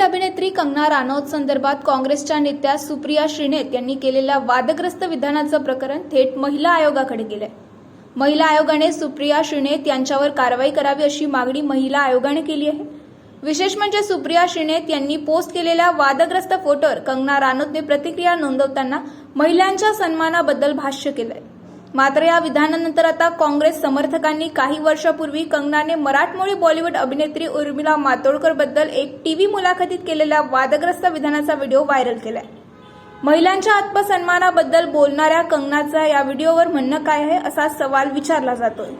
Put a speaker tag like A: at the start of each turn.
A: अभिनेत्री कंगना रानौत संदर्भात काँग्रेसच्या नेत्या सुप्रिया श्रीनेत यांनी केलेल्या वादग्रस्त विधानाचं प्रकरण थेट महिला आयोगाकडे गेलंय. महिला आयोगाने सुप्रिया श्रीनेत यांच्यावर कारवाई करावी अशी मागणी महिला आयोगाने केली आहे. विशेष म्हणजे सुप्रिया श्रीनेत यांनी पोस्ट केलेल्या वादग्रस्त फोटोवर कंगना रानौतने प्रतिक्रिया नोंदवताना महिलांच्या सन्मानाबद्दल भाष्य केलंय. मात्र या विधानानंतर आता काँग्रेस समर्थकांनी काही वर्षापूर्वी कंगनाने मराठमोळी बॉलिवूड अभिनेत्री उर्मिला मातोडकरबद्दल एक टीव्ही मुलाखतीत केलेल्या वादग्रस्त विधानाचा व्हिडिओ व्हायरल केलाय. महिलांच्या आत्मसन्मानाबद्दल बोलणाऱ्या कंगनाचा या व्हिडिओवर म्हणणं काय आहे असा सवाल विचारला जातोय.